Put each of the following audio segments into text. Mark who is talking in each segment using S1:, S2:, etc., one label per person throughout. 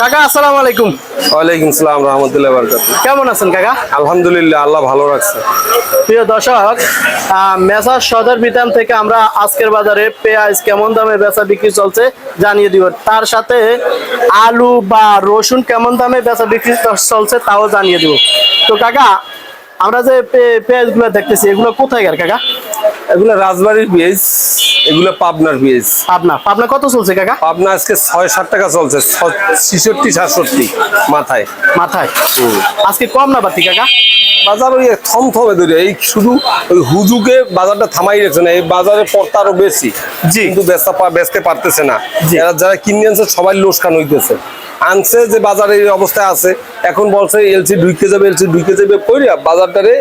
S1: কাকা আসসালামু আলাইকুম।
S2: ওয়ালাইকুম সালাম রহমতুল্লাহ বরকাত
S1: কেমন আছেন কাকা?
S2: আলহামদুলিল্লাহ আল্লাহ ভালো রাখছে।
S1: প্রিয় দর্শক মেসার সদর বিতান থেকে আমরা আজকের বাজারে পেঁয়াজ কেমন দামে বেচা বিক্রি চলছে জানিয়ে দিব। তার সাথে আলু বা রসুন কেমন দামে বেচা বিক্রি চলছে তাও জানিয়ে দিব। তো কাকা আমরা যে পেঁয়াজগুলো দেখতেছি এগুলো কোথায় কাকা?
S2: এগুলো রাজবাড়ির পেঁয়াজ। এগুলো পাবনার
S1: পাবনা। পাবনা কত চলছে কাকা?
S2: পাবনা আজকে ছয় ষাট টাকা চলছে ছিষট্টি সাতষট্টি মাথায়।
S1: মাথায়? আজকে কম না বাড়তি কাকা?
S2: বাজার ওই থমথমে ধরে এই শুধু ওই হুজুকে বাজারটা থামাই রেখেছে না এই বাজারে পড়তা আরও বেশি।
S1: জি।
S2: কিন্তু বেচতে পারতেছে না। যারা কিনে আনছে সবাই লোসকান হইতেছে। আনছে যে বাজারে এই অবস্থায় আছে এখন বলছে এলসি ঢুকে যাবে এলসি ঢুকে যাবে কইরা বাজারটারে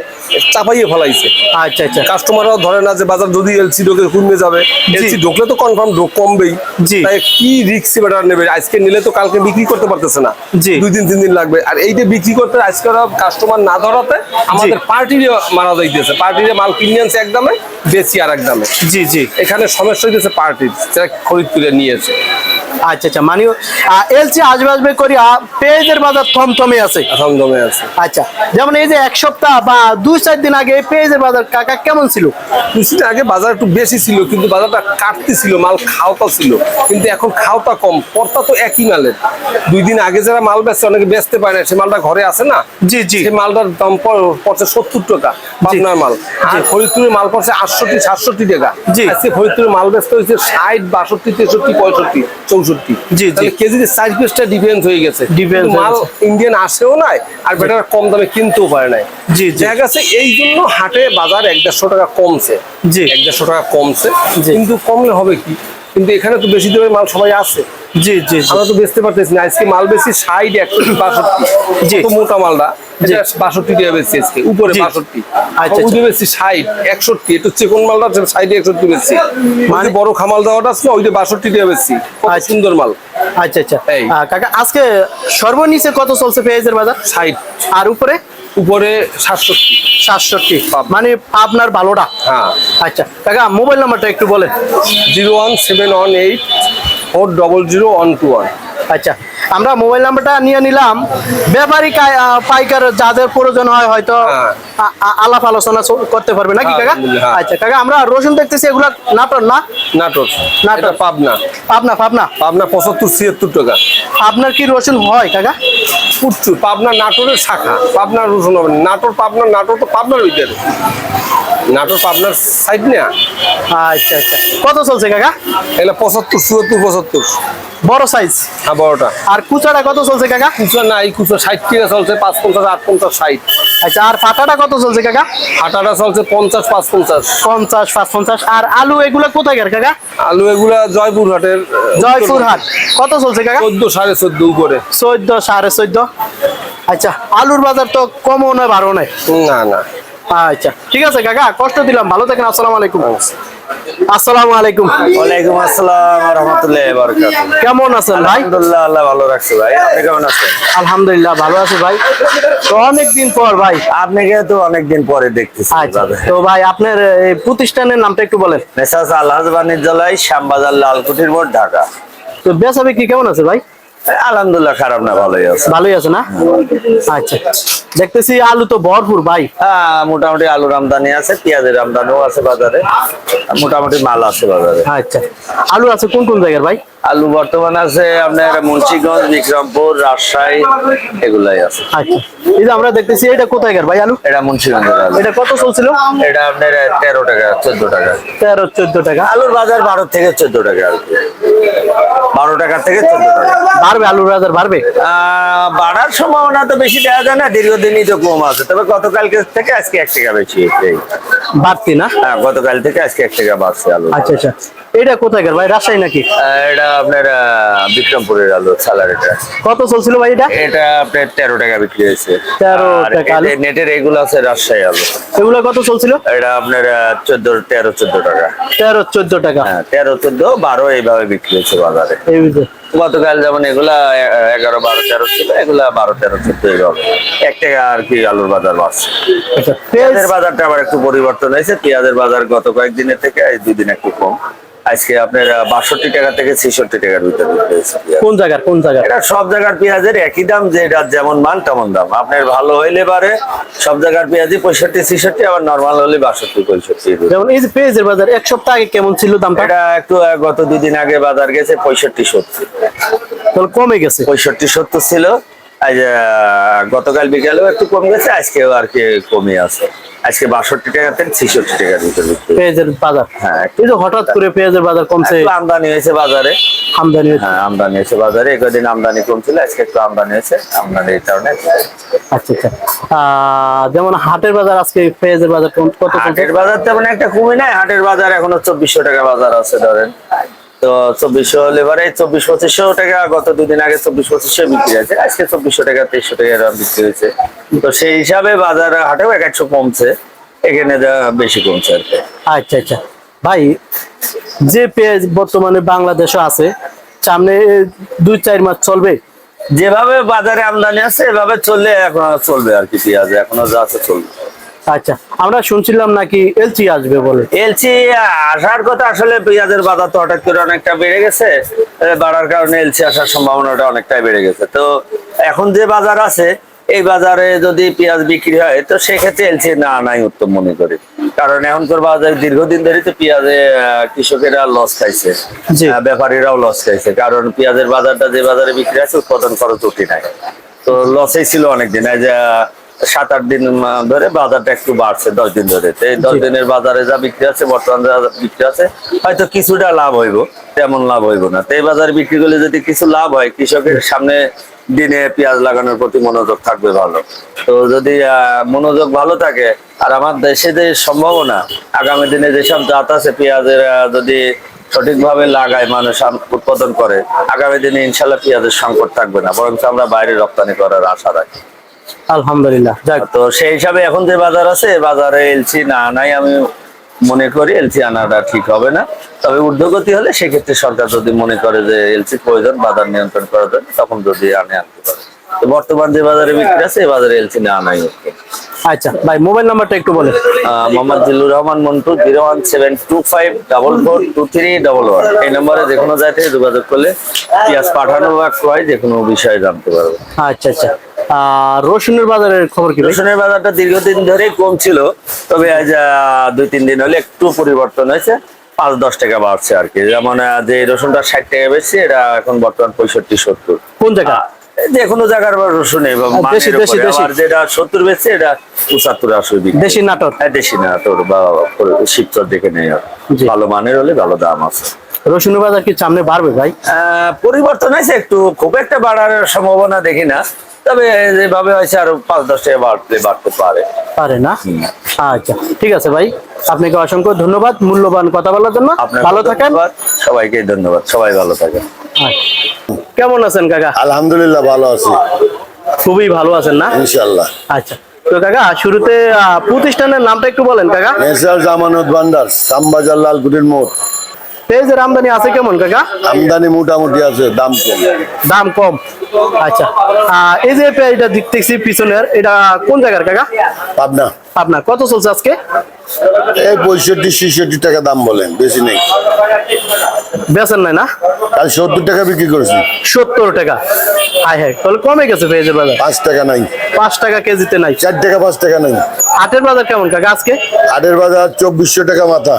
S2: চাপাইয়ে ফেলাইছে।
S1: আচ্ছা আচ্ছা।
S2: কাস্টমাররাও ধরে না যে বাজার যদি এলসি ঢোকে কমে যাবে এলসি ঢোকলে তো কনফার্ম ঢোক কমবেই।
S1: জি।
S2: তাই কি রিক্সি বেটার নেবে? আজকে নিলে তো কালকে বিক্রি করতে পারতেছে না। দুই দিন তিন দিন লাগবে। আর এইটা বিক্রি করতে আজকে কাস্টমার না ধরাতে আমাদের পার্টিরে মারা যাইতেছে। পার্টিরে মাল কিনে আনছে এক বেশি আর এক দামে।
S1: জি জি।
S2: এখানে সমস্যা হইতেছে পার্টির যারা খরিদ করে নিয়েছে।
S1: আচ্ছা আচ্ছা মানে এলসি আসবে আসবে করি পেঁয়াজের বাজার থমথমে আছে।
S2: দমে আছে।
S1: আচ্ছা যেমন এই যে এক সপ্তাহ বা দুই চার দিন আগে পেঁয়াজের বাজার কাকা কেমন ছিল?
S2: কিছুদিন আগে বাজার একটু বেশি ছিল কিন্তু বাজারটা কাটতে ছিল মাল খাওয়াটা ছিল। কিন্তু এখন খাওয়াটা কম পর্তা তো একই মালের। দুই দিন আগে যারা মাল বেচছে অনেকে বেচতে পারে না সে মালটা ঘরে আছে না?
S1: জি, জি।
S2: সেই মালটার দাম পড়ছে সত্তর টাকা পাবনার মাল। আর ফরিদপুরের মাল পড়ছে আটষট্টি সাতষট্টি টাকা।
S1: জি।
S2: আজকে ফরিদপুরের মাল বেচতে হয়েছে ষাট বাষট্টি তেষট্টি পঁয়ষট্টি চৌষট্টি।
S1: জি, জি।
S2: কেজিতে চার পিসটা ডিফারেন্স হয়ে গেছে
S1: ডিফেন্স
S2: মাল ইন্ডিয়ান আসেও নাই আর বেটার কম দামে কিনতেও পারে নাই
S1: জি।
S2: দেখা গেছে এই জন্য হাটে বাজার এক দেড়শো টাকা কমছে
S1: জি।
S2: এক দেড়শো টাকা কমছে। কিন্তু কমলে হবে কি কিন্তু এখানে তো বেশি দামের মাল সবাই আছে
S1: জি জি
S2: আমরা তো বেচতে পারতেছি না। আজকে মাল বেশি ষাট একষট্টি বাষট্টি।
S1: জি।
S2: মোটা মালটা। এটা বাষট্টি টাকা আজকে। উপরে বাষট্টি।
S1: আচ্ছা,
S2: ষাট একষট্টি। মালটা ষাট একষট্টি মানে বড় খামাল দেওয়াটা আছে না ওই যে বাষট্টি টাকা কত
S1: আচ্ছা।
S2: সুন্দর মাল।
S1: আচ্ছা আচ্ছা। কাকা আজকে সর্বনিচে কত চলছে পেঁয়াজের বাজার?
S2: ষাট।
S1: আর উপরে?
S2: উপরে সাতষট্টি।
S1: সাতষট্টি। মানে আপনার ভালোটা?
S2: হ্যাঁ।
S1: আচ্ছা কাকা মোবাইল নাম্বারটা একটু বলেন।
S2: Zero one seven one eight four double zero one two one.
S1: আচ্ছা আমরা মোবাইল নাম্বারটা নিয়ে নিলাম। ব্যাপারী পাইকার যাদের প্রয়োজন হয় হয়তো
S2: হ্যাঁ।
S1: আলাপ আলোচনা করতে পারবে নাকি কাকা?
S2: হ্যাঁ।
S1: আচ্ছা কাকা আমরা রসুন দেখতেছি এগুলা নাটোর না?
S2: নাটোর।
S1: নাটোর।
S2: পাবনা।
S1: পাবনা পাবনা?
S2: পাবনা পঁচাত্তর ছিয়াত্তর টাকা।
S1: আপনার কি রসুন হয় কাকা?
S2: প্রচুর। পাবনা নাটোরের শাখা। পাবনার রসুন হবে নাটোর পাবনা নাটোর তো পাবনার ভিতরে। নাটোর পাবনার সাইড না?
S1: আচ্ছা আচ্ছা। কত চলছে কাকা?
S2: পঁচাত্তর চুয়াত্তর পঁচাত্তর।
S1: বড় সাইজ
S2: হ্যাঁ বড়টা।
S1: আর কুচাটা কত চলছে কাকা?
S2: ষাট টাকা চলছে পাঁচ পঞ্চাশ আট পঞ্চাশ ষাট।
S1: আচ্ছা আর ফাটাটা কত চলছে কাকা?
S2: চলছে পঞ্চাশ পাঁচ পঞ্চাশ
S1: পঞ্চাশ পাঁচ পঞ্চাশ আর আলু এগুলো কোথায় গেল কাকা?
S2: আলু এগুলা জয়পুর হাটের
S1: জয়পুরহাট। কত চলছে কাকা?
S2: চোদ্দ সাড়ে চোদ্দ উপরে।
S1: চোদ্দ সাড়ে চোদ্দ। আচ্ছা আলুর বাজার তো কমও নয় বারো নয়।
S2: না না।
S1: আচ্ছা ঠিক আছে কাকা কষ্ট দিলাম ভালো থাকেন আসসালামু আলাইকুম। আসসালামু আলাইকুম।
S3: ওয়ালাইকুম আসসালাম রহমতুল্লাহ বারকাত
S1: কেমন আছেন ভাই?
S3: আলহামদুলিল্লাহ আল্লাহ ভালো রাখছে ভাই। আপনি কেমন আছেন?
S1: আলহামদুলিল্লাহ ভালো আছি ভাই। তো অনেক দিন পর ভাই।
S3: আপনাকে তো অনেকদিন পরে দেখতেছি
S1: আচ্ছা তো ভাই আপনার এই প্রতিষ্ঠানের নামটা একটু বলেন।
S3: মেসাজ আলহাজ বাণিজ্যালয় শ্যামবাজার লালকুটির মোড় ঢাকা।
S1: তো বেচা বিক্রি কেমন আছে ভাই?
S3: আলহামদুলিল্লাহ খারাপ না ভালোই আছে।
S1: ভালোই আছে না? আচ্ছা। দেখতেছি আলু তো ভরপুর ভাই।
S3: হ্যাঁ মোটামুটি আলুর আমদানি আছে পেঁয়াজের আমদানিও আছে বাজারে। মোটামুটি মাল আছে বাজারে।
S1: আচ্ছা। আলু আছে কোন কোন জায়গার ভাই?
S3: আলু বর্তমান আছে আপনার মুন্সিগঞ্জ বিক্রমপুর রাজশাহী এগুলাই আছে।
S1: আচ্ছা। এই যে আমরা দেখতেছি এটা কোথায় গেল ভাই আলু?
S3: এটা মুন্সিগঞ্জের আলু।
S1: এটা কত চলছিল?
S3: এটা আপনার তেরো টাকা চোদ্দ টাকা।
S1: তেরো চোদ্দ টাকা।
S3: আলুর বাজার বারো থেকে চোদ্দ টাকা আর কি। বারো টাকা থেকে চোদ্দ টাকা।
S1: বাড়বে আলুর বাজার বাড়বে?
S3: আহ, বাড়ার সম্ভাবনা তো বেশি দেখা যায় না দীর্ঘদিনই তো কম আছে। তবে গতকালকে থেকে আজকে এক টাকা বেশি।
S1: বাড়তি না?
S3: হ্যাঁ গতকাল থেকে আজকে এক টাকা বাড়ছে আলু
S1: আচ্ছা আচ্ছা। এটা গেল ভাই? রাজশাহী নাকি?
S3: এটা আপনার বিক্রমপুরের আলু স্যালারিটা
S1: কত চলছিল ভাই এটা?
S3: এটা আপনার তেরো টাকা বিক্রি হয়েছে।
S1: 13 টাকা।
S3: নেটের এগুলো আছে রাজশাহী আলু।
S1: এগুলো কত চলছিল?
S3: এটা আপনার চোদ্দ তেরো চোদ্দ টাকা।
S1: তেরো চোদ্দ টাকা।
S3: হ্যাঁ তেরো চোদ্দ বারো এইভাবে বিক্রি হয়েছে বাজারে। গতকাল যেমন এগুলা এগারো বারো তেরো ছিল এগুলা বারো তেরো চোদ্দ এইভাবে। এক টাকা আর কি আলুর বাজার বাড়ছে।
S1: আচ্ছা
S3: পেঁয়াজের বাজারটা আবার একটু পরিবর্তন হয়েছে। পেঁয়াজের বাজার গত কয়েকদিনের থেকে এই দুই দিন একটু কম। আজকে আপনার বাষট্টি টাকা থেকে ছেষট্টি টাকার ভিতরে।
S1: কোন জায়গার কোন জায়গার?
S3: এটা সব জায়গার পেঁয়াজের একই দাম যে এটা যেমন মান তেমন দাম। আপনার ভালো হইলে পারে সব জায়গার পেঁয়াজই পঁয়ষট্টি ছেষট্টি আবার নর্মাল হলে বাষট্টি পঁয়ষট্টি
S1: যেমন এই যে পেঁয়াজের বাজার এক সপ্তাহ আগে কেমন ছিল দাম
S3: এটা একটু গত দুই দিন আগে বাজার গেছে পঁয়ষট্টি সত্তর।
S1: তাহলে কমে গেছে।
S3: পঁয়ষট্টি সত্তর ছিল। আজ গতকাল বিকালেও একটু কমে গেছে আজকেও আর কি কমে আছে। আজকে বাষট্টি টাকা ছেষট্টি টাকার ভিতরে
S1: পেঁয়াজের বাজার।
S3: হ্যাঁ
S1: এই যে হঠাৎ করে পেঁয়াজের বাজার কমছে।
S3: আমদানি হয়েছে বাজারে।
S1: আমদানি
S3: হ্যাঁ আমদানি হয়েছে বাজারে। একদিন আমদানি কম ছিল আজকে একটু আমদানি হয়েছে। আমদানির কারণে
S1: আচ্ছা আচ্ছা। আহ, যেমন হাটের বাজার আজকে পেঁয়াজের বাজার কত
S3: হাটের বাজার তেমন একটা কমে নাই। হাটের বাজার এখনও চব্বিশশো টাকা বাজার আছে ধরেন। তো চব্বিশশো লেবারে চব্বিশ পঁচিশশো টাকা গত দুদিন আগে চব্বিশ পঁচিশশো বিক্রি হয়েছে আজকে চব্বিশশো টাকা তেইশশো টাকা বিক্রি হয়েছে। তো সেই হিসাবে বাজার হাটেও এক একশো কমছে এখানে যা বেশি কমছে আর কি।
S1: আচ্ছা আচ্ছা। ভাই যে পেঁয়াজ বর্তমানে বাংলাদেশে আছে সামনে দুই চার মাস চলবে?
S3: যেভাবে বাজারে আমদানি আছে এভাবে চললে এখন চলবে আর কি পেঁয়াজ এখনও যা আছে চলবে।
S1: আচ্ছা আমরা শুনছিলাম নাকি এলচি আসবে বলে।
S3: এলসি আসার কথা আসলে পেঁয়াজের বাজার তো হঠাৎ করে অনেকটা বেড়ে গেছে। বাড়ার কারণে এলসি আসার সম্ভাবনাটা অনেকটাই বেড়ে গেছে। তো এখন যে বাজার আছে এই বাজারে যদি পেঁয়াজ বিক্রি হয় তো সেক্ষেত্রে এলসি না আনাই উত্তম মনে করি। কারণ এখনকার বাজারে দীর্ঘদিন ধরে তো পেঁয়াজে কৃষকেরা লস খাইছে। ব্যাপারীরাও লস খাইছে। কারণ পেঁয়াজের বাজারটা যে বাজারে বিক্রি আছে উৎপাদন খরচ উঠি নাই। তো লসেই ছিল অনেকদিন। এই যে সাত আট দিন ধরে বাজারটা একটু বাড়ছে দশ দিন ধরে। তো এই দশ দিনের বাজারে যা বিক্রি আছে বর্তমান যা বিক্রি আছে হয়তো কিছুটা লাভ হইব তেমন লাভ হইব না। তো এই বাজারে বিক্রি করলে যদি কিছু লাভ হয় কৃষকের সামনে দিনে পেঁয়াজ লাগানোর প্রতি মনোযোগ থাকবে ভালো। তো যদি আহ, মনোযোগ ভালো থাকে আর আমার দেশে যে সম্ভাবনা আগামী দিনে যেসব জাত আছে পেঁয়াজের যদি সঠিকভাবে লাগায় মানুষ উৎপাদন করে আগামী দিনে ইনশাল্লাহ পেঁয়াজের সংকট থাকবে না বরঞ্চ আমরা বাইরে রপ্তানি করার আশা রাখি।
S1: আলহামদুলিল্লাহ যাক।
S3: তো সেই হিসাবে এখন যে বাজার আছে বাজারে এলসি না আনাই আমি মনে করি এলসি আনাটা ঠিক হবে না। তবে ঊর্ধ্বগতি হলে সেক্ষেত্রে সরকার যদি মনে করে যে এলসি প্রয়োজন বাজার নিয়ন্ত্রণ করার জন্য তখন যদি আনে আনতে পারে। তো বর্তমান যে বাজারে বিক্রি আছে এই বাজারে এলসি না আনাই
S1: আচ্ছা ভাই মোবাইল নাম্বারটা একটু বলেন।
S3: Mohammad Zillur Rahman Montu zero one seven two five double four two three double one. এই নম্বরে যে কোনো জায়গায় যোগাযোগ করলে পেঁয়াজ পাঠানো বা ক্রয় যে কোনো বিষয়ে জানতে পারবে।
S1: আচ্ছা আচ্ছা। রসুনের বাজারের খবর কি
S3: রসুনের বাজারটা দীর্ঘদিন ধরেই কম ছিল তবে আজ দুই তিন দিন হলে একটু পরিবর্তন হয়েছে পাঁচ দশ টাকা বাড়ছে আর কি। যেমন যে রসুনটা ষাট টাকা বেশি এটা এখন বর্তমান পঁয়ষট্টি সত্তর।
S1: কোন জায়গা?
S3: যে কোনো জায়গার রসুনে যেটা সত্তর বেশি এটা পঁচাত্তর আশি।
S1: দেশি নাটক
S3: হ্যাঁ, দেশি না তোর বা শিবচর দেখে নেই। ভালো মানের হলে ভালো দাম আছে।
S1: রসুনের বাজার কি সামনে বাড়বে ভাই?
S3: আহ, পরিবর্তন হয়েছে একটু খুব একটা বাড়ার সম্ভাবনা দেখি না। তবে যেভাবে হয়েছে আরও পাঁচ দশ টাকা বাড়তে বাড়তে পারে।
S1: পারে না? আচ্ছা ঠিক আছে ভাই। আপনাকে অসংখ্য ধন্যবাদ মূল্যবান কথা বলার জন্য। ভালো থাকেন।
S3: সবাইকে ধন্যবাদ সবাই ভালো থাকেন।
S1: আচ্ছা। কেমন আছেন কাকা?
S4: আলহামদুলিল্লাহ ভালো আছি।
S1: খুবই ভালো আছেন না?
S4: ইনশাল্লাহ
S1: আচ্ছা তো কাকা শুরুতে আহ, প্রতিষ্ঠানের নামটা একটু বলেন কাকা।
S4: জামানত ভান্ডার শ্যামবাজার লালকুটির মোড়।
S1: পেঁয়াজের আমদানি আছে কেমন কাকা?
S4: আমদানি মোটামুটি আছে দাম কম।
S1: দাম কম। আচ্ছা। এই যে পেঁয়াজটা দেখতেছি পিছনের এটা কোন জায়গার কাকা?
S4: পাবনা।
S1: আপনার কত চলছে আজকে?
S4: এই পঁয়ষট্টি ছেষট্টি টাকা দাম বলেন বেশি নেই।
S1: বেচেন নাই না?
S4: কাল সত্তর টাকা বিক্রি করেছি।
S1: সত্তর টাকা। হাই হাই তাহলে কমে গেছে পেঁয়াজের বাজার?
S4: পাঁচ টাকা নাই।
S1: পাঁচ টাকা কেজিতে নাই।
S4: চার টাকা পাঁচ টাকা নাই।
S1: হাটের বাজার কেমন কাকা আজকে?
S4: হাটের বাজার চব্বিশশো টাকা মাথা।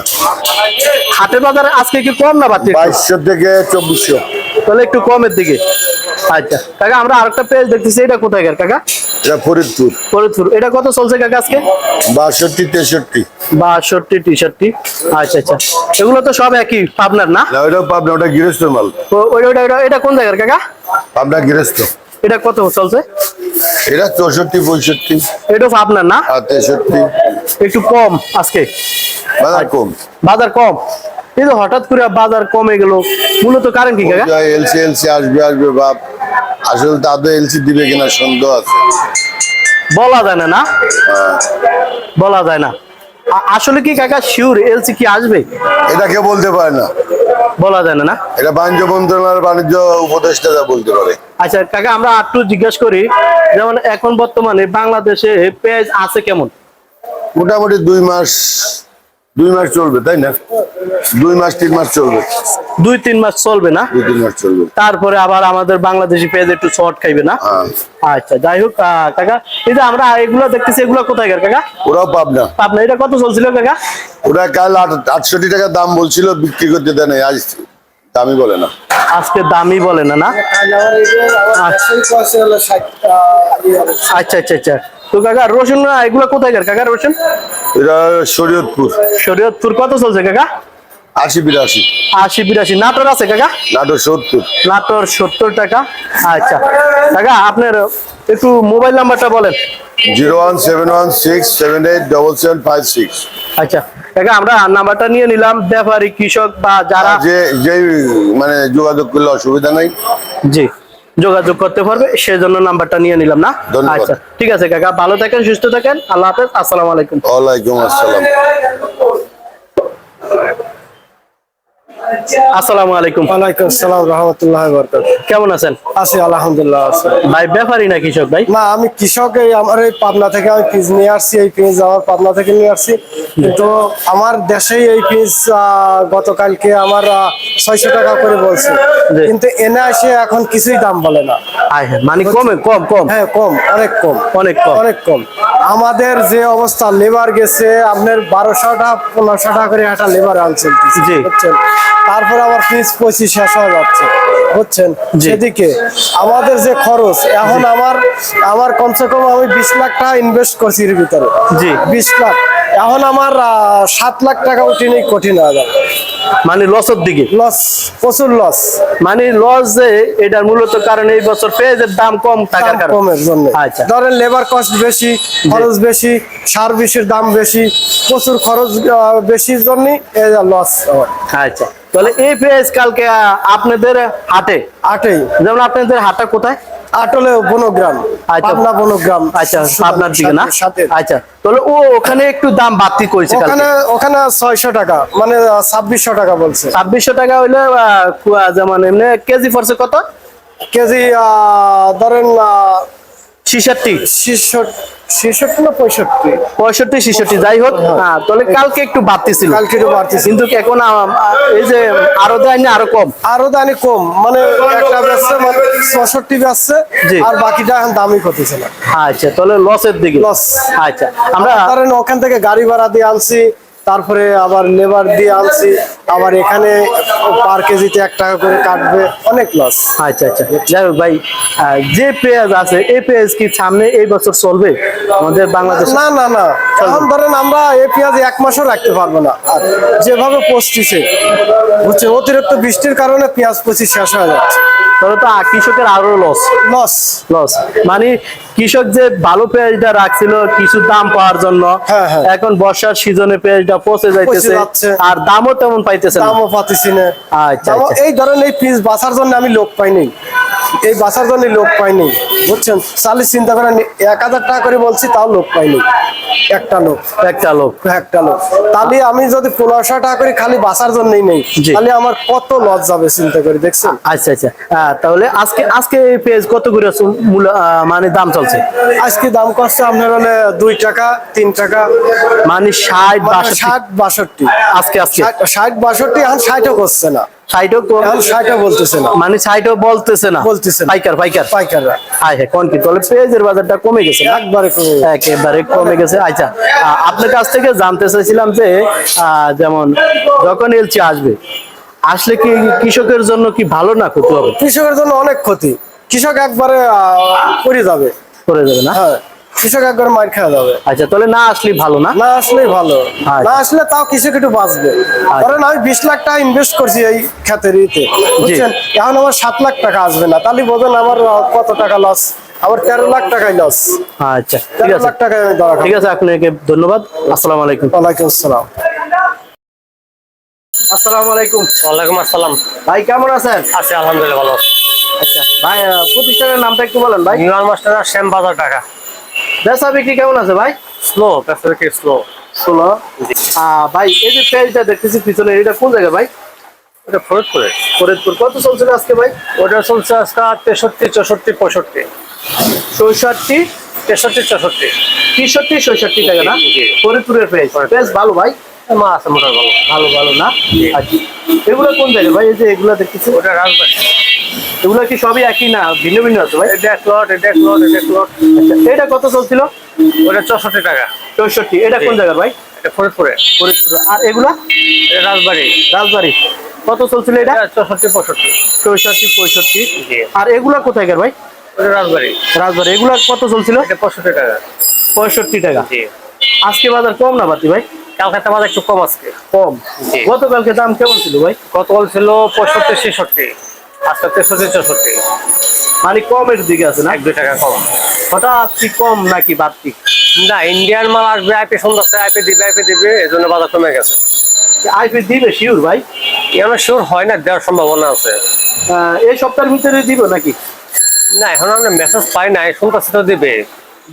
S1: হাটের বাজারে আজকে কি কম না বাড়তি?
S4: বাইশশো থেকে চব্বিশশো।
S1: তাহলে একটু কমের দিকে। আচ্ছা কাকা আমরা আরেকটা পেজ দেখতেছি এটা কোথায় কাকা?
S4: এটা ফরিদপুর।
S1: ফরিদপুর। এটা কত চলছে কাকা আজকে?
S4: বাষট্টি তেষট্টি।
S1: বাষট্টি টি শার্টটি আচ্ছা আচ্ছা। এগুলো তো সব একই পাবনার না?
S4: না ওইটাও পাবনা ওটা গৃহস্থ মাল।
S1: ও- ওইটা ওইটা ওইটা- এটা কোন জায়গার কাকা?
S4: পাবনা গৃহস্থ।
S1: এটা কত চলছে?
S4: এটা চৌষট্টি পঁয়ষট্টি।
S1: এটা পাবনার না?
S4: আর তেষট্টি।
S1: একটু কম আজকে।
S4: বাজার কম।
S1: বাজার কম? এই তো হঠাৎ করে বাজার কমে গেল মূলত কারণ কি কাকা?
S4: এলসি এলসি আসবে আসবে বাপ। আসলে তো আদৌ এলসি দিবে কিনা সন্দেহ আছে।
S1: বলা যায় না না? বলা যায় না। আসলে কি কাকা শিওর এলসি কি আসবে?
S4: এটা কেউ বলতে পারে না।
S1: বলা যায় না না?
S4: এটা বাণিজ্য মন্ত্রণালয়ের বাণিজ্য উপদেষ্টা যা বলতে পারে।
S1: আচ্ছা কাকা আমরা একটু জিজ্ঞেস করি যেমন এখন বর্তমানে বাংলাদেশে পেঁয়াজ আছে কেমন?
S4: মোটামুটি দুই মাস দুই মাস চলবে তাই না? দুই মাস তিন মাস চলবে।
S1: দুই তিন মাস চলবে না?
S4: দুই তিন মাস চলবে।
S1: তারপরে আবার আমাদের বাংলাদেশি পেঁয়াজ একটু শর্ট খাইবে না?
S4: হ্যাঁ।
S1: আচ্ছা যাই হোক কাকা এই যে আমরা এগুলো দেখতেছি এগুলো কোথায় কাকা?
S4: ওরাও পাব না
S1: আপনার এটা কত চলছিল কাকা?
S4: ওরা কাল আট- আটষট্টি টাকা দাম বলছিল বিক্রি করতে দেয় নাই আজ দামই বলে না।
S1: আজকে দামই বলে না না? আচ্ছা আচ্ছা আচ্ছা। তো কাকা রসুন আহ, এগুলো কোথায় কাকা রসুন?
S4: এটা শরীয়তপুর।
S1: শরীয়তপুর কত চলছে কাকা?
S4: আশি বিরাশি।
S1: আশি বিরাশি। নাটোর আছে কাকা?
S4: নাটোর সত্তর।
S1: নাটোর সত্তর টাকা। আচ্ছা। কাকা আপনার একটু মোবাইল নাম্বারটা বলেন।
S4: Zero one seven one six seven eight double seven five six.
S1: আচ্ছা। কাকা আমরা নাম্বারটা নিয়ে নিলাম। ব্যাপারী কৃষক বা যারা
S4: যে যে মানে যোগাযোগ করলে অসুবিধা নাই।
S1: জি। যোগাযোগ করতে পারবে সেই জন্য নাম্বারটা নিয়ে নিলাম না। আচ্ছা ঠিক আছে কাকা ভালো থাকেন সুস্থ থাকেন আল্লাহ হাফেজ আসসালামু আলাইকুম।
S4: ওয়ালাইকুম আসসালাম।
S1: আসসালামু আলাইকুম।
S5: ওয়ালাইকুম আসসালাম রহমতুল্লাহ বরকাত
S1: কেমন আছেন?
S5: আছি আলহামদুলিল্লাহ আছি।
S1: ভাই ব্যাপারী না কৃষক ভাই?
S5: না আমি কৃষক এই আমার এই পাবনা থেকে আমি পিস নিয়ে আসছি এই পিস আমার পাবনা থেকে নিয়ে আসছি। কিন্তু আমার দেশেই এই পিস গতকালকে আমার ছয়শো টাকা করে বলছে। কিন্তু এনে আসে এখন কিছুই দাম বলে না।
S1: মানে কমে কম কম।
S5: হ্যাঁ কম অনেক কম।
S1: অনেক কম।
S5: অনেক কম। আমাদের যে অবস্থা লেবার গেছে আপনার বারোশো টাকা পনেরোশো টাকা করে একটা লেবার আনছেন বুঝছেন? তারপর আবার পিস পয়সি শেষ হয়ে যাচ্ছে। বুঝছেন। সেদিকে আমাদের যে খরচ এখন আমার আমার কমসে কম আমি বিশ লাখ টাকা ইনভেস্ট করছি এর ভিতরে।
S1: জি।
S5: বিশ লাখ। এখন আমার আহ, সাত লাখ টাকা উঠিনি কঠিন হয়ে যাবে।
S1: মানে লসের দিকে?
S5: লস প্রচুর লস
S1: মানে লস যে এটার মূলত কারণ এই বছর পেঁয়াজের দাম কম থাকার কারণে।
S5: কমের জন্য।
S1: আচ্ছা।
S5: ধরেন লেবার কস্ট বেশি খরচ বেশি সার বিষের দাম বেশি প্রচুর খরচ বেশির বেশির জন্য লস
S1: আচ্ছা। তাহলে এই পেঁয়াজ কালকে আপনাদের হাটে?
S5: আটেই
S1: যেমন আপনাদের হাটটা কোথায়?
S5: আটলে বনগ্রাম
S1: আচ্ছা।
S5: পাবনা বনগ্রাম।
S1: আচ্ছা পাবনার দিকে না? আচ্ছা তাহলে ও ওখানে একটু দাম বাড়তি করেছে
S5: ওখানে ওখানে ছয়শো টাকা মানে ছাব্বিশশো টাকা বলছে।
S1: ছাব্বিশশো টাকা হইলে যেমন এমনি কেজি পড়ছে কত?
S5: কেজি আহ, ধরেন
S1: ছিষট্টি।
S5: ছেষট্টি না পঁয়ষট্টি?
S1: পঁয়ষট্টি ছিষট্টি যাই হোক। হ্যাঁ। তাহলে কালকে একটু বাড়তি ছিল
S5: কালকে একটু বাড়তি
S1: কিন্তু এখন এই যে আরও দেয় না আরও কম।
S5: আরও দানি কম। মানে একটা বেচছে মানে ছষট্টি বেচছে আর বাকিটা এখন দামই করতেছে না।
S1: আচ্ছা তাহলে লসের দিকে।
S5: Loss।
S1: আচ্ছা আমরা
S5: ধরেন ওখান থেকে গাড়ি ভাড়া দিয়ে আনছি তারপরে আবার লেবার দিয়ে আনছি। আবার এখানে পার কেজিতে এক টাকা করে কাটবে। অনেক লস
S1: আচ্ছা আচ্ছা। যাই হোক ভাই যে পেঁয়াজ আছে এই পেঁয়াজ কি সামনে এই বছর চলবে? আমাদের বাংলাদেশ
S5: না না না। এখন ধরেন আমরা এই পেঁয়াজ এক মাসও রাখতে পারব না। আর যেভাবে পচতিছে হচ্ছে অতিরিক্ত বৃষ্টির কারণে পেঁয়াজ পচি শেষ হয়ে যাচ্ছে।
S1: তাহলে তো কৃষকের আরও লস
S5: লস
S1: লস মানে কৃষক যে ভালো পেঁয়াজটা রাখছিল কিছু দাম পাওয়ার জন্য
S5: হ্যাঁ, হ্যাঁ।
S1: এখন বর্ষার সিজনে পেঁয়াজটা পচে যাইতেছে আর দামও তেমন পাইতেছে
S5: দামও পাতিছি না।
S1: আচ্ছা, আচ্ছা।
S5: এই ধরেন এই পিস বাঁচার জন্য আমি লোক পাইনি। এই বাঁচার জন্য লোক পাইনি। বুঝছেন? চালিশ চিন্তা করেন এক হাজার টাকা করে বলছি তাও লোক পাইনি। একটা লোক
S1: একটা লোক
S5: একটা লোক তাহলে আমি যদি পনেরোশো টাকা করে খালি বাঁচার জন্যই নেই তাহলে আমার কত লস যাবে চিন্তা করে দেখছেন?
S1: আচ্ছা আচ্ছা। তাহলে আজকে আজকে এই পেঁয়াজ কত করে মানে দাম চলছে?
S5: আজকে দাম কষ্ট আপনার হলে দুই টাকা তিন টাকা।
S1: মানে ষাট
S5: ষাট বাষট্টি।
S1: আজকে আজকে?
S5: ষাট- ষাট বাষট্টি এখন ষাটও করছে না।
S1: ষাটও
S5: ষাটও বলতেছে না।
S1: মানে ষাটও বলতেছে না?
S5: বলতেছে
S1: পাইকার পাইকার।
S5: পাইকাররা।
S1: হ্যাঁ হ্যাঁ কোন কি? তাহলে পেঁয়াজের বাজারটা কমে গেছে
S5: একবারে
S1: একেবারে কমে গেছে। আচ্ছা আপনার কাছ থেকে জানতে চাইছিলাম যে আহ, যেমন যখন এলচি আসবে আসলে কি কৃষকের জন্য কি ভালো না ক্ষতি হবে?
S5: কৃষকের জন্য অনেক ক্ষতি। কৃষক একবারে পড়ে যাবে।
S1: করে যাবে না?
S5: হ্যাঁ। কৃষক একবার মার খাওয়া যাবে।
S1: আচ্ছা তাহলে না আসলে ভালো না?
S5: না আসলেই ভালো।
S1: আচ্ছা।
S5: না আসলে তাও কৃষক একটু বাঁচবে। কারণ আমি বিশ লাখ টাকা ইনভেস্ট করছি এই খাতের ইতে বুঝছেন? এখন আমার সাত লাখ টাকা আসবে না। তাহলে বোঝেন আমার কত টাকা লস আমার তেরো লাখ টাকাই লস
S1: আচ্ছা ঠিক
S5: তেরো
S1: আছে।
S5: লাখ টাকায়
S1: ঠিক আছে আপনাকে ধন্যবাদ। আসসালামু আলাইকুম।
S5: ওয়ালাইকুম আসসালাম।
S1: আসসালামু আলাইকুম।
S6: ওয়ালাইকুম আসসালাম।
S1: ভাই কেমন আছেন?
S6: আছি আলহামদুলিল্লাহ ভালো
S1: আচ্ছা ভাই প্রতিষ্ঠানের নামটা একটু বলেন ভাই।
S6: নিউয়ার মাস্টার শ্যাম বাজার টাকা
S1: বেচা বিক্রি কেমন আছে ভাই?
S6: স্লো প্যাসেঞ্জার স্লো
S1: ষোলো ভাই এই যে পেজটা দেখতেছি পিছনে এটা কোন জায়গা ভাই?
S6: ওটা ফরিদপুরে।
S1: ফরিদপুর। কত চলছিল আজকে ভাই?
S6: ওটা চলছে আজকে তেষট্টি চৌষট্টি পঁয়ষট্টি।
S1: চৌষট্টি
S6: তেষট্টি চৌষট্টি।
S1: তেষট্টি ছয়ষট্টি টাকা না। ফরিদপুরের পেজ পেজ ভালো ভাই।
S6: মা আছে মোটার ভালো।
S1: ভালো ভালো না? আচ্ছা। এগুলো কোন জায়গায় ভাই? এই যে এগুলো দেখতেছি।
S6: ওটা রাজবাড়ি।
S1: এগুলো কি সবই একই না? ভিন্ন ভিন্ন আছে ভাই?
S6: এটা এক লট এটা এক লট এটা এক লট
S1: আচ্ছা এটা কত চলছিল?
S6: ওটা চৌষট্টি টাকা।
S1: চৌষট্টি। এটা কোন জায়গার ভাই?
S6: এটা ফরিদপুরে।
S1: ফরিদপুর। আর এগুলা?
S6: রাজবাড়ি।
S1: রাজবাড়ি। কত চলছিল এটা?
S6: চৌষট্টি পঁয়ষট্টি।
S1: চৌষট্টি পঁয়ষট্টি। আর এগুলা কোথায় ভাই?
S6: ওটা রাজবাড়ি।
S1: রাজবাড়ি। এগুলা কত চলছিল?
S6: এটা পঁয়ষট্টি টাকা।
S1: পঁয়ষট্টি টাকা। আজকে বাজার কম না বাতি ভাই?
S6: কালকাতা বাজার একটু কম আজকে।
S1: কম। গতকালকে দাম কেমন ছিল ভাই?
S6: গতকাল ছিল পঁয়ষট্টি ছেষট্টি। আজকে তেষট্টি চৌষট্টি।
S1: মানে কমের দিকে আছে না?
S6: এক দুই টাকা কম।
S1: হঠাৎ কি কম নাকি বাড়তি?
S6: না ইন্ডিয়ান মাল আসবে আইপি সুন্দর আইপি দিবে আইপি দিবে এই জন্য বাজার কমে গেছে।
S1: আইপি দিবে শিওর ভাই?
S6: এখন শিওর হয় না দেওয়ার সম্ভাবনা আছে।
S1: এই সপ্তাহের ভিতরে দিব নাকি?
S6: না এখন আমরা মেসেজ পাই নাই শুনতেছি তো দিবে।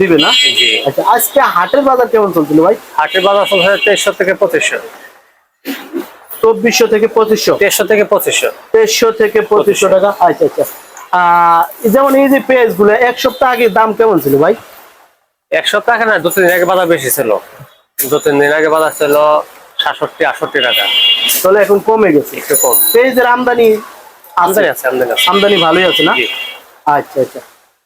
S1: দিবে না?
S6: জি।
S1: আচ্ছা আজকে হাটের বাজার কেমন চলছিল ভাই?
S6: হাটের বাজার চলছে তেইশশো থেকে পঁচিশশো।
S1: চব্বিশশো থেকে পঁচিশশো।
S6: তেইশশো থেকে পঁচিশশো।
S1: তেইশশো থেকে পঁচিশশো টাকা। আচ্ছা আচ্ছা। যেমন এই যে পেঁয়াজগুলো এক সপ্তাহ আগে দাম কেমন ছিল ভাই?
S6: এক সপ্তাহ আগে না দু তিন দিন আগে বাজার বেশি ছিল। দু তিন দিন আগে বাজার ছিল সাতষট্টি আটষট্টি টাকা।
S1: তাহলে এখন কমে গেছে।
S6: একটু কম।
S1: পেঁয়াজের আমদানি
S6: আমদানি আছে আমদানি আছে।
S1: আমদানি ভালোই আছে না? আচ্ছা আচ্ছা।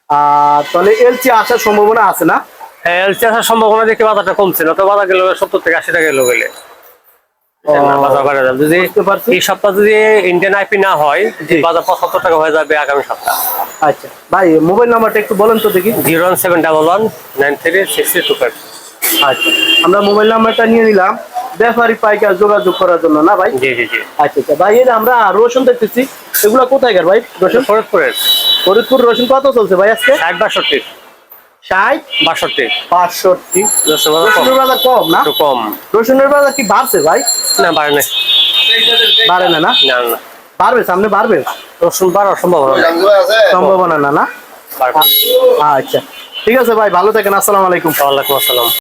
S1: আহ, তাহলে এলচি আসার সম্ভাবনা আছে না?
S6: হ্যাঁ এলসি আসার সম্ভাবনা দেখে বাজারটা কম ছিল তো বাজার গেল সত্তর থেকে আশি টাকা গেলো গেলে। যদি
S1: বুঝতে পারছি।
S6: এই সপ্তাহ যদি ইন্ডিয়ান আইপি না হয় বাজার পঁচাত্তর টাকা হয়ে যাবে আগামী সপ্তাহ।
S1: আচ্ছা। ভাই মোবাইল নাম্বারটা একটু বলেন তো দেখি।
S6: Zero one seven double one nine three six two five
S1: আচ্ছা। আমরা মোবাইল নাম্বারটা নিয়ে নিলাম। ব্যাপারী পাইকার যোগাযোগ করার জন্য না ভাই?
S6: জি জি জি।
S1: আচ্ছা আচ্ছা। ভাই আমরা রসুন দেখতেছি। এগুলো কোথায় ভাই রসুন?
S6: ফরিদপুরের।
S1: ফরিদপুর রসুন কত চলছে ভাই আজকে?
S6: ষাট বাষট্টি।
S1: ষাট?
S6: বাষট্টি। বাজার কম।
S1: রসুনের বাজার কম না?
S6: কম।
S1: রসুনের বাজার কি বাড়ছে ভাই?
S6: না বাড়ে
S1: না না?
S6: না না।
S1: বাড়বে সামনে বাড়বে?
S6: রসুন বাড়ার সম্ভাবনা নেই।
S1: সম্ভাবনা না না? আচ্ছা। ঠিক আছে ভাই ভালো থাকেন আসসালামু আলাইকুম।
S6: ওয়ালাইকুম আসসালাম।